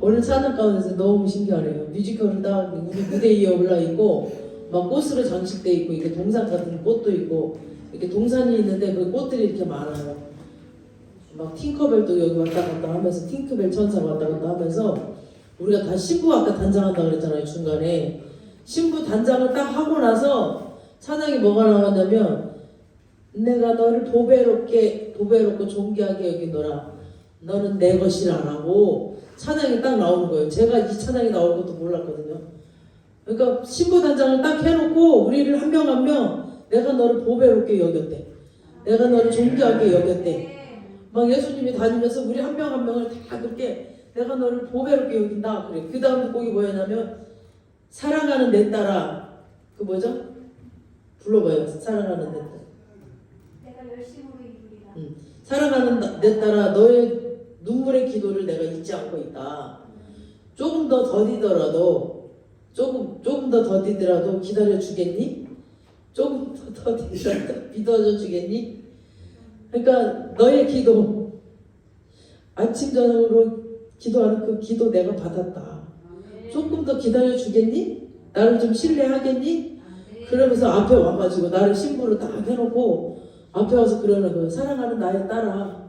오늘 찬양 가운데서 너무 신기하네요. 뮤지컬은 다 우리 무대 위에 올라 있고 막 꽃으로 장식돼 있고 이렇게 동산 같은 꽃도 있고 이렇게 동산이 있는데 그 꽃들이 이렇게 많아요. 막 팅커벨도 여기 왔다 갔다 하면서 팅크벨 천사 왔다 갔다 하면서 우리가 다 신부 아까 단장한다 그랬잖아요 중간에 신부 단장을 딱 하고 나서 찬양이 뭐가 나왔냐면 내가 너를 보배롭게 보배롭고 존귀하게 여기노라 너는 내 것이라라고 찬양이 딱 나오는 거예요. 제가 이 찬양이 나올 것도 몰랐거든요. 그러니까 신부 단장을 딱 해놓고 우리를 한 명 한명 내가 너를 보배롭게 여겼대. 내가 너를 존귀하게 여겼대. 막 예수님이 다니면서 우리 한명한 명을 다 그렇게 내가 너를 보배롭게 여긴다 그래. 그 다음 곡이 뭐였냐면 사랑하는 내 딸아 그 뭐죠? 불러봐요. 사랑하는 내 딸. 내가 열심으로 이루리라. 사랑하는 나- 내 딸아 너의 눈물의 기도를 내가 잊지 않고 있다. 조금 더 더디더라도 조금 조금 더 더디더라도 기다려 주겠니? 조금 더 더디더라도 믿어줘 주겠니? 그러니까 너의 기도 아침 저녁으로 기도하는 그 기도 내가 받았다. 조금 더 기다려 주겠니? 나를 좀 신뢰하겠니? 그러면서 앞에 와가지고 나를 신부로 딱 해놓고 앞에 와서 그러는 거예요. 사랑하는 나의 딸아,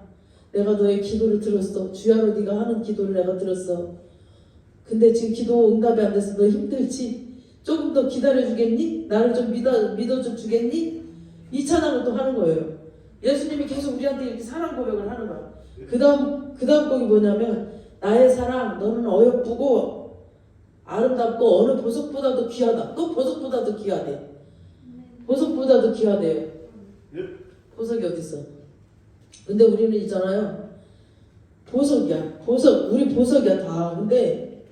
내가 너의 기도를 들었어. 주야로 네가 하는 기도를 내가 들었어. 근데 지금 기도 응답이 안 돼서 너 힘들지? 조금 더 기다려주겠니? 나를 좀 믿어, 믿어줘 주겠니? 이 찬양을 또 하는 거예요. 예수님이 계속 우리한테 이렇게 사랑 고백을 하는 거야. 그 다음, 그 다음 곡이 뭐냐면, 나의 사랑, 너는 어여쁘고, 아름답고, 어느 보석보다도 귀하다. 또 보석보다도 귀하대. 보석보다도 귀하대요. 보석이 어딨어? 근데 우리는 있잖아요. 보석이야. 보석, 우리 보석이야, 다. 근데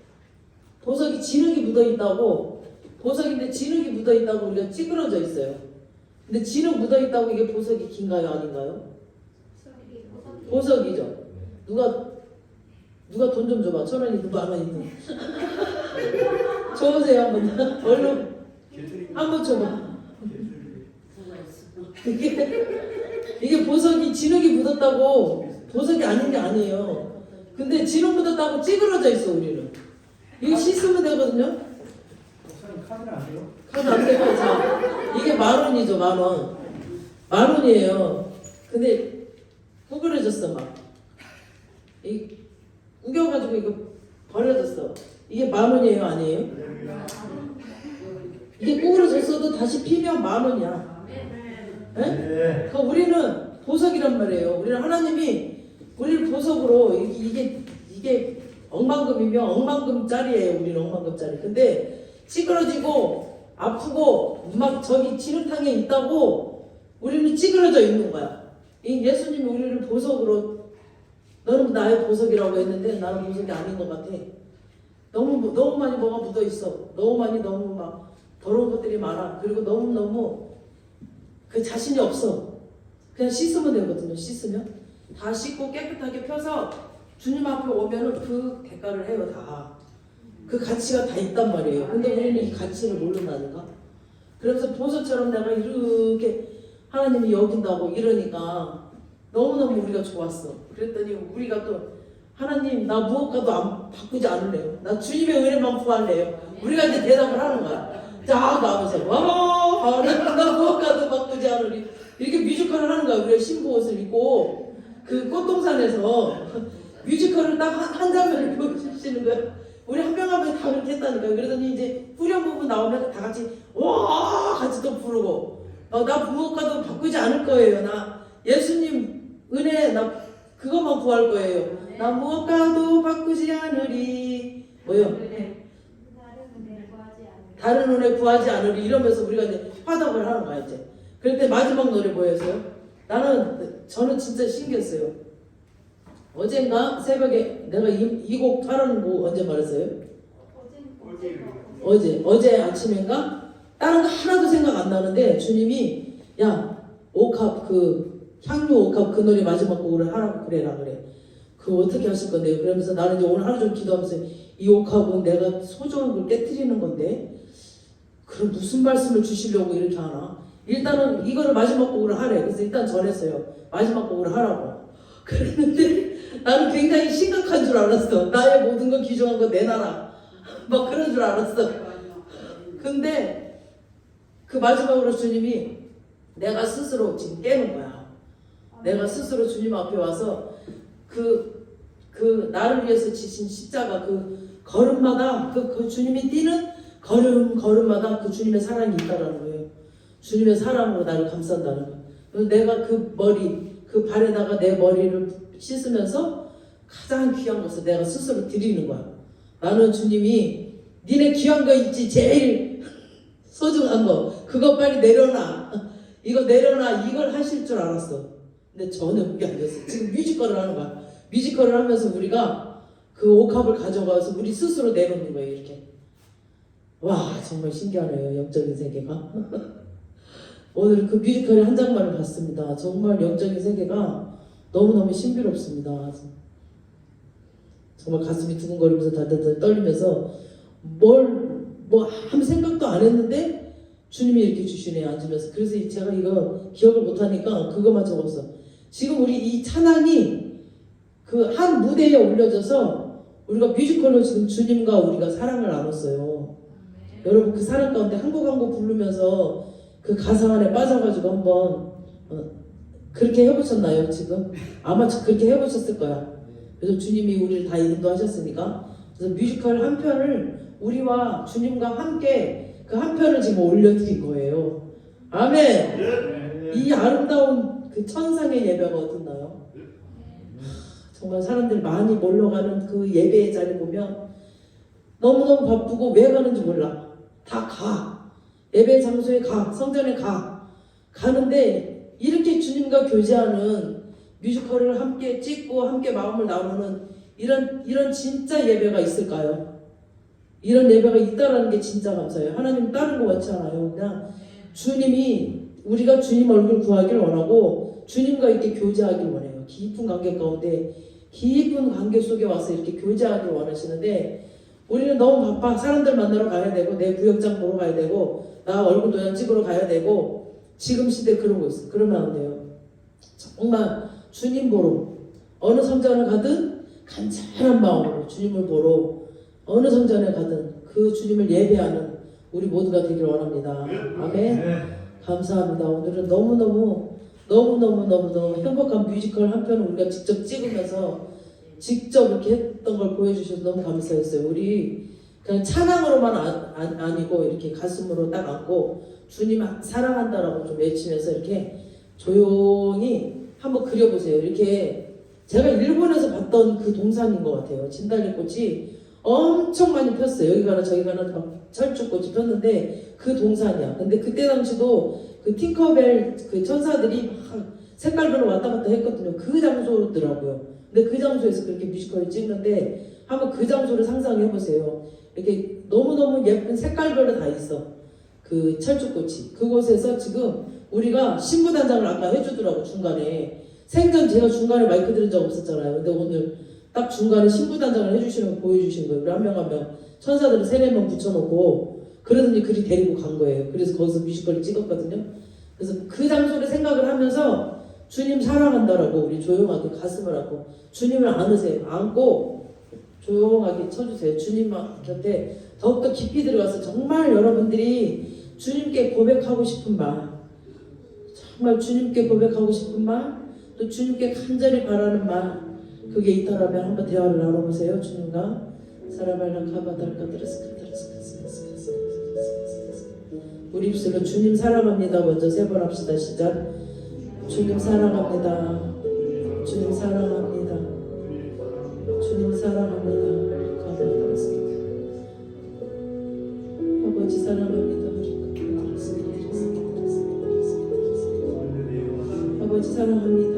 보석이 진흙이 묻어 있다고, 보석인데 진흙이 묻어 있다고 우리가 찌그러져 있어요. 근데 진흙 묻어 있다고 이게 보석이 긴가요, 아닌가요? 보석이죠. 누가 누가 돈 좀 줘봐. 천 원이든 만 원이든. 줘보세요 한 번. 얼른 한 번 줘봐. 이게 이게 보석이 진흙이 묻었다고 보석이 아닌 게 아니에요. 근데 진흙 묻었다고 찌그러져 있어 우리는. 이거 씻으면 되거든요. 카드는 안 돼요? 카드 안 되고 자 이게 만 원이죠 만 원. 만 원이에요. 근데 구부러졌어 막. 이 구겨가지고 이거 버려졌어. 이게 만 원이에요 아니에요? 이게 구부러졌어도 다시 피면 만 원이야. 예? 네. 그 우리는 보석이란 말이에요. 우리는 하나님이 우리를 보석으로 이게 이게, 이게 억만금이면 억만금짜리예요. 우리는 억만금짜리. 근데 찌그러지고 아프고 막 저기 진흙탕에 있다고 우리는 찌그러져 있는 거야. 이 예수님이 우리를 보석으로 너는 나의 보석이라고 했는데 나는 보석이 아닌 것 같아. 너무 너무 많이 뭐가 묻어 있어. 너무 많이 너무 막 더러운 것들이 많아. 그리고 너무 너무 그 자신이 없어. 그냥 씻으면 되거든요. 씻으면 다 씻고 깨끗하게 펴서 주님 앞에 오면은 그 대가를 해요 다. 그 가치가 다 있단 말이에요. 근데 우리는 이 가치를 모른다니까. 그래서 보석처럼 내가 이렇게 하나님이 여긴다고 이러니까 너무너무 우리가 좋았어. 그랬더니 우리가 또 하나님 나 무엇과도 안 바꾸지 않을래요. 나 주님의 은혜만 구할래요. 우리가 이제 대답을 하는 거야. 쫙 나오면서 와 하나님 나 무엇과도 바꾸지 않으리. 이렇게 뮤지컬을 하는 거야. 우리가 신부 옷을 입고 그 꽃동산에서 뮤지컬을 딱 한 장면을 보여주시는 거야. 우리 한 명 한 명 다 그렇게 했다니까요. 그러더니 이제 후렴 부분 나오면 다 같이 와 같이 또 부르고 어, 나 무엇과도 바꾸지 않을 거예요. 나 예수님 은혜 나 그것만 구할 거예요. 나 무엇과도 바꾸지 않으리 뭐요? 다른 은혜 구하지 않으리. 다른 은혜 구하지 않으리 이러면서 우리가 이제 화답을 하는 거야 이제. 그럴 때 마지막 노래 뭐였어요? 나는 저는 진짜 신기했어요. 어젠가 새벽에 내가 이곡 하라는 거 언제 말했어요? 어제 어제 어제 아침인가 다른 거 하나도 생각 안 나는데 주님이 야 옥합 그 향유 옥합 그 노래 마지막 곡을 하라고 그래라 그래 그거 어떻게 하실 건데요? 그러면서 나는 이제 오늘 하루 종일 기도하면서 이 옥합은 내가 소중한 걸 깨뜨리는 건데 그럼 무슨 말씀을 주시려고 이렇게 하나? 일단은 이거를 마지막 곡으로 하래 그래서 일단 전했어요 마지막 곡으로 하라고 그랬는데 나는 굉장히 심각한 줄줄 알았어. 나의 모든 거 귀중한 거 내놔라. 막 그런 줄 알았어. 근데 그 마지막으로 주님이 내가 스스로 지금 깨는 거야. 내가 스스로 주님 앞에 와서 그, 그 나를 위해서 지신 십자가 그 걸음마다 그, 그 주님이 뛰는 걸음 걸음마다 그 주님의 사랑이 있다라는 거예요. 주님의 사랑으로 나를 감싼다는 거예요. 내가 그 머리 그 발에다가 내 머리를 씻으면서 가장 귀한 것을 내가 스스로 드리는 거야. 나는 주님이 니네 귀한 거 있지 제일 소중한 거 그거 빨리 내려놔 이거 내려놔 이걸 하실 줄 알았어. 근데 전혀 그게 아니었어. 지금 뮤지컬을 하는 거야. 뮤지컬을 하면서 우리가 그 옥합을 가져가서 우리 스스로 내놓는 거예요 이렇게. 와 정말 신기하네요 영적인 세계가. 오늘 그 뮤지컬의 한 장면을 봤습니다. 정말 영적인 세계가 너무너무 신비롭습니다. 정말 가슴이 두근거리면서 다다다 떨리면서 뭘 뭐 아무 생각도 안 했는데 주님이 이렇게 주시네 앉으면서 그래서 제가 이거 기억을 못하니까 그것만 적었어. 지금 우리 이 찬양이 그 한 무대에 올려져서 우리가 뮤지컬로 지금 주님과 우리가 사랑을 나눴어요. 여러분 그 사랑 가운데 한 곡 한 곡 부르면서 그 가사 안에 빠져가지고 한번 어, 그렇게 해보셨나요 지금? 아마 그렇게 해보셨을 거야. 그래서 주님이 우리를 다 인도하셨으니까 그래서 뮤지컬 한 편을 우리와 주님과 함께 그 한 편을 지금 올려드린 거예요. 아멘. 이 아름다운 그 천상의 예배가 어떻나요? 정말 사람들 많이 몰려가는 그 예배의 자리 보면 너무너무 바쁘고 왜 가는지 몰라. 다 가. 예배 장소에 가. 성전에 가. 가는데 이렇게 주님과 교제하는 뮤지컬을 함께 찍고 함께 마음을 나누는 이런 이런 진짜 예배가 있을까요? 이런 예배가 있다라는 게 진짜 감사해요. 하나님 다른 거 원치 않아요. 그냥 주님이 우리가 주님 얼굴 구하길 원하고 주님과 이렇게 교제하길 원해요. 깊은 관계 가운데 깊은 관계 속에 와서 이렇게 교제하길 원하시는데 우리는 너무 바빠. 사람들 만나러 가야 되고 내 구역장 보러 가야 되고 나 얼굴 도장 찍으러 가야 되고 지금 시대 그러고 있어. 그러면 안 돼요. 정말 주님 보러 어느 성전을 가든 간절한 마음으로 주님을 보러 어느 성전에 가든 그 주님을 예배하는 우리 모두가 되길 원합니다. 아멘. 감사합니다. 오늘은 너무너무 너무너무너무너무 행복한 뮤지컬 한 편을 우리가 직접 찍으면서 직접 이렇게 했던 걸 보여주셔서 너무 감사했어요. 우리 그냥 찬양으로만 아, 아, 아니고 이렇게 가슴으로 딱 안고 주님 사랑한다라고 좀 외치면서 이렇게 조용히 한번 그려보세요. 이렇게 제가 일본에서 봤던 그 동산인 것 같아요. 진달래 꽃이 엄청 많이 폈어요. 여기 가나 저기 가나 막 철쭉꽃이 폈는데 그 동산이야. 근데 그때 당시도 그 팅커벨 그 천사들이 막 색깔별로 왔다 갔다 했거든요. 그 장소더라고요. 근데 그 장소에서 그렇게 뮤지컬을 찍는데 한번 그 장소를 상상해 보세요. 이렇게 너무너무 예쁜 색깔별로 다 있어. 그 철쭉꽃이. 그곳에서 지금 우리가 신부단장을 아까 해주더라고 중간에. 생전 제가 중간에 마이크 들은 적 없었잖아요. 근데 오늘 딱 중간에 신부단장을 해주시는 거 보여주신 거예요. 우리 한 명 한 명 천사들을 세네 명 붙여놓고 그러더니 그리 데리고 간 거예요. 그래서 거기서 뮤지컬을 찍었거든요. 그래서 그 장소를 생각을 하면서 주님 사랑한다라고 우리 조용하게 가슴을 안고 주님을 안으세요. 안고 조용하게 쳐주세요. 주님 곁에 더욱더 깊이 들어가서 정말 여러분들이 주님께 고백하고 싶은 말 정말 주님께 고백하고 싶은 말 또 주님께 간절히 바라는 말 그게 있더라면 한번 대화를 나눠보세요. 주님과 사람을 카바달까 드레스카 드레스카드레스카드레스 우리 입술로 주님 사랑합니다. 먼저 세 번 합시다. 시작. 주님 사랑합니다. 주님 사랑합니다. 주님 사랑합니다. 아버지 사랑합니다. 아버지 사랑합니다.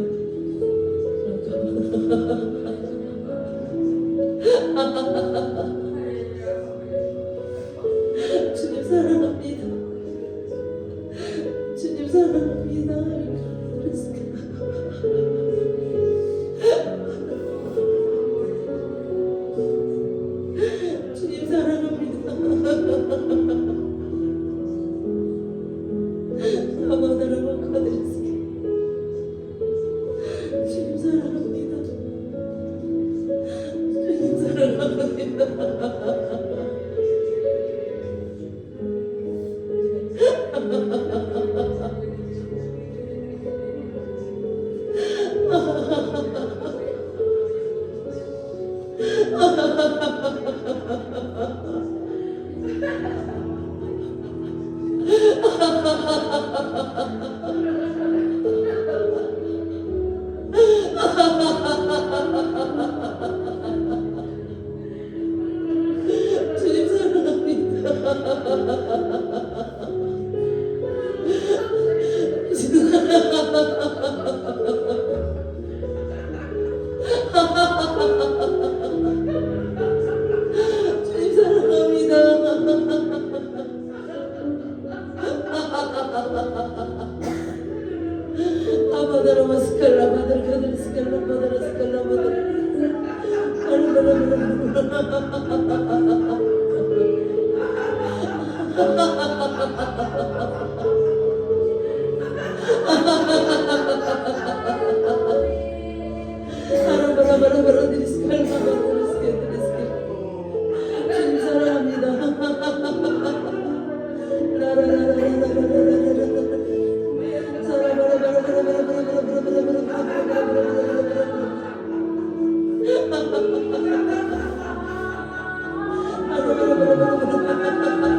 Ha ha ha ha ha! Ha ha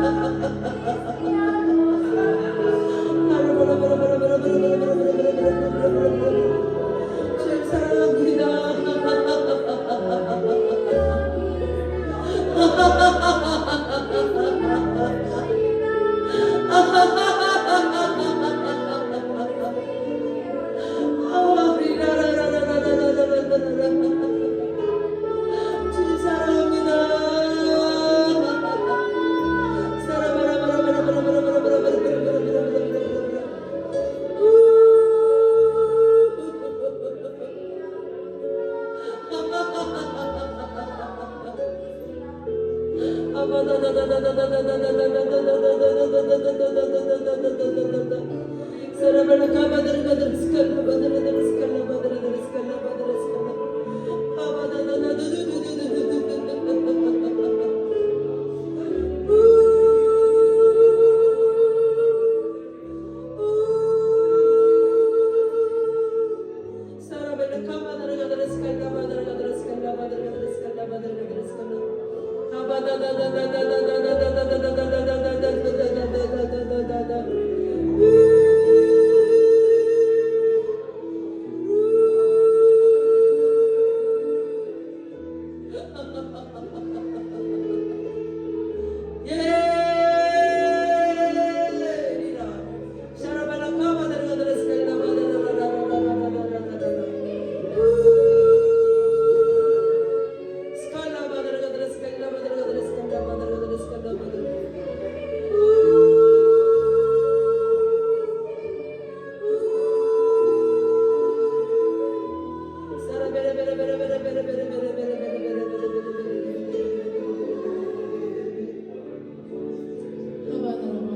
ha ha ha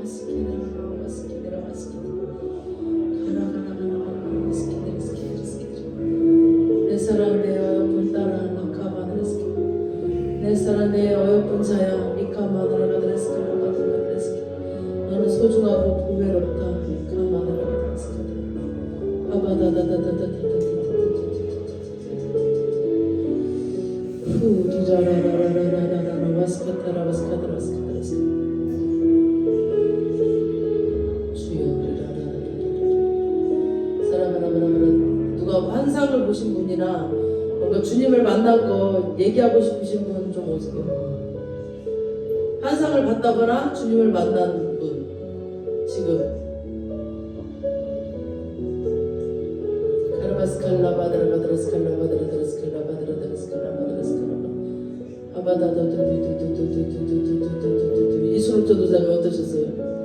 hands. 시간을 보신 분이나 뭔가 주님을 만나고 얘기하고 싶으신 분좀 오세요. 환상을 봤다거나 주님을 만난 분 지금 이 소름 쳐도 잘못 드셨어요.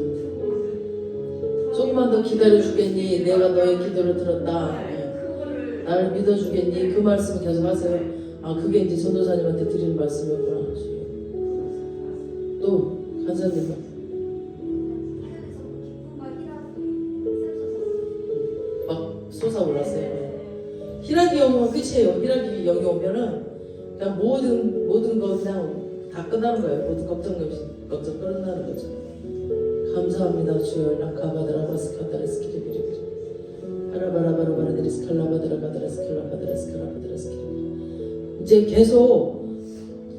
더 기다려 주겠니? 내가 너의 기도를 들었다. 나를 믿어 주겠니? 그 말씀 계속 하세요. 아 그게 이제 전도사님한테 드리는 말씀이었구나. 또 간사님 오면 끝이에요. 희락이 영이 오면은 그냥 모든 모든 거 그냥 다 끝나는 거예요. 모든 걱정 없이 걱정 끝나는 거죠. 감사합니다 주여 라카바드라바스카다레스키리비리비리 아라바라바라바라데리스칼라바드라바드라스칼라바드라스칼라바드라스칼 이제 계속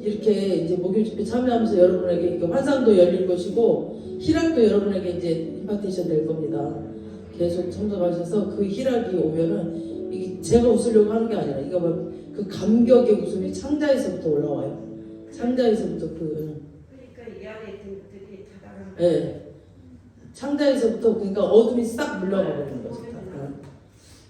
이렇게 이제 목요일 집회 참여하면서 여러분에게 환상도 열릴 것이고 희락도 여러분에게 이제 임파테이션 될 겁니다. 계속 참석하셔서 그 희락이 오면은 이게 제가 웃으려고 하는 게 아니라 이거 막그 감격의 웃음이 창자에서부터 올라와요. 창자에서부터 그 그러니까 이 안에 있던 것들이 다 나가는 예. 창자에서부터 그러니까 어둠이 싹 물러가 버리는 거죠. 다. 어.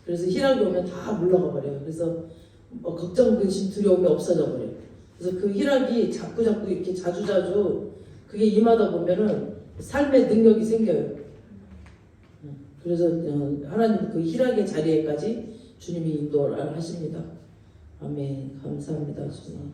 그래서 희락이 오면 다 물러가 버려요. 그래서 뭐 걱정, 근심, 두려움이 없어져 버려요. 그래서 그 희락이 자꾸 자꾸 이렇게 자주 자주 그게 임하다 보면은 삶의 능력이 생겨요. 어. 그래서 어, 하나님 그 희락의 자리에까지 주님이 인도를 하십니다. 아멘. 감사합니다, 주님.